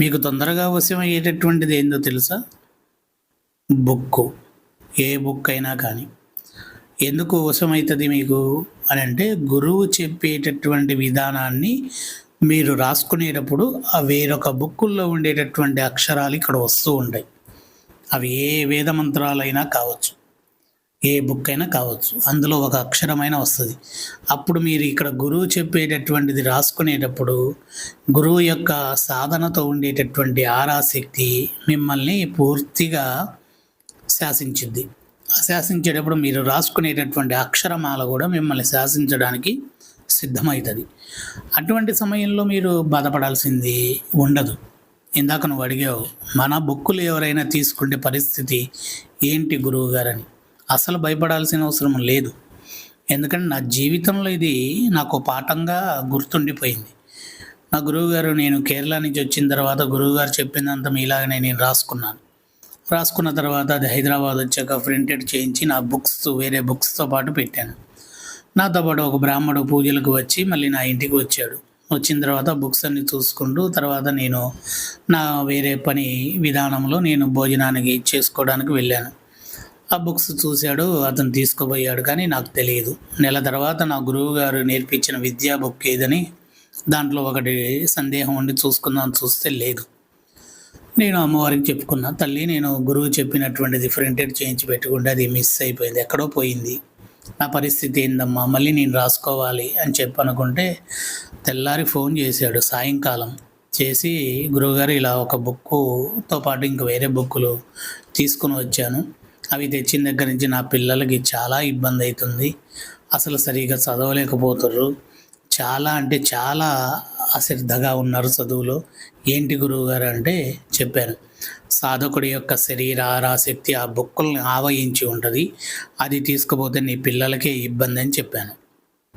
మీకు తొందరగా వశమయ్యేటటువంటిది ఏందో తెలుసా? బుక్కు. ఏ బుక్ అయినా కానీ. ఎందుకు వశమవుతుంది మీకు? అని అంటే గురువు చెప్పేటటువంటి విధానాన్ని మీరు రాసుకునేటప్పుడు ఆ వేరొక బుక్కుల్లో ఉండేటటువంటి అక్షరాలు ఇక్కడ వస్తూ ఉంటాయి. అవి ఏ వేద మంత్రాలైనా కావచ్చు. ఏ బుక్ అయినా కావచ్చు. అందులో ఒక అక్షరమైన వస్తుంది. అప్పుడు మీరు ఇక్కడ గురువు చెప్పేటటువంటిది రాసుకునేటప్పుడు గురువు యొక్క సాధనతో ఉండేటటువంటి ఆరాశక్తి మిమ్మల్ని పూర్తిగా శాసించింది ఆ శాసించేటప్పుడు మీరు రాసుకునేటటువంటి అక్షరమాల కూడా మిమ్మల్ని శాసించడానికి సిద్ధమవుతుంది అటువంటి సమయంలో మీరు బాధపడాల్సింది ఉండదు. ఇందాక నువ్వు అడిగావు మన బుక్కులు ఎవరైనా తీసుకుంటే పరిస్థితి ఏంటి గురువు గారని? అసలు భయపడాల్సిన అవసరం లేదు. ఎందుకంటే నా జీవితంలో ఇది నాకు పాఠంగా గుర్తుండిపోయింది. నా గురువుగారు నేను కేరళ నుంచి వచ్చిన తర్వాత గురువుగారు చెప్పిందంతా మీలాగనే నేను రాసుకున్నాను. రాసుకున్న తర్వాత అది హైదరాబాద్ వచ్చాక ప్రింటెడ్ చేయించి నా బుక్స్ వేరే బుక్స్తో పాటు పెట్టాను. నాతో పాటు ఒక బ్రాహ్మడు పూజలకు వచ్చి మళ్ళీ నా ఇంటికి వచ్చాడు. వచ్చిన తర్వాత బుక్స్ అన్ని చూసుకుంటూ తర్వాత నేను నా వేరే పని విధానంలో నేను భోజనానికి చేసుకోవడానికి వెళ్ళాను. ఆ బుక్స్ చూశాడు అతను తీసుకుపోయాడు కానీ నాకు తెలియదు. నెల తర్వాత నా గురువు గారు నేర్పించిన విద్యా బుక్ ఏదని దాంట్లో ఒకటి సందేహం ఉండి చూసుకుందాం చూస్తే లేదు. నేను అమ్మవారికి చెప్పుకున్నా తల్లి నేను గురువు చెప్పినటువంటిది ప్రింటెడ్ చేయించి పెట్టుకుంటే అది మిస్ అయిపోయింది ఎక్కడో పోయింది. నా పరిస్థితి ఏందమ్మా? మళ్ళీ నేను రాసుకోవాలి అని చెప్పి అనుకుంటే తెల్లారి ఫోన్ చేశాడు సాయంకాలం. చేసి గురువుగారు ఇలా ఒక బుక్కుతో పాటు ఇంక వేరే బుక్కులు తీసుకుని వచ్చాను. అవి తెచ్చిన దగ్గర నుంచి నా పిల్లలకి చాలా ఇబ్బంది అవుతుంది. అసలు సరిగా చదవలేకపోతుర్రు. చాలా అంటే చాలా అశ్రద్ధగా ఉన్నారు చదువులో. ఏంటి గురువు గారు అంటే చెప్పాను సాధకుడి యొక్క శరీర శక్తి ఆ బుక్కుల్ని ఆవహించి ఉంటుంది. అది తీసుకుపోతే నీ పిల్లలకే ఇబ్బంది అని చెప్పాను.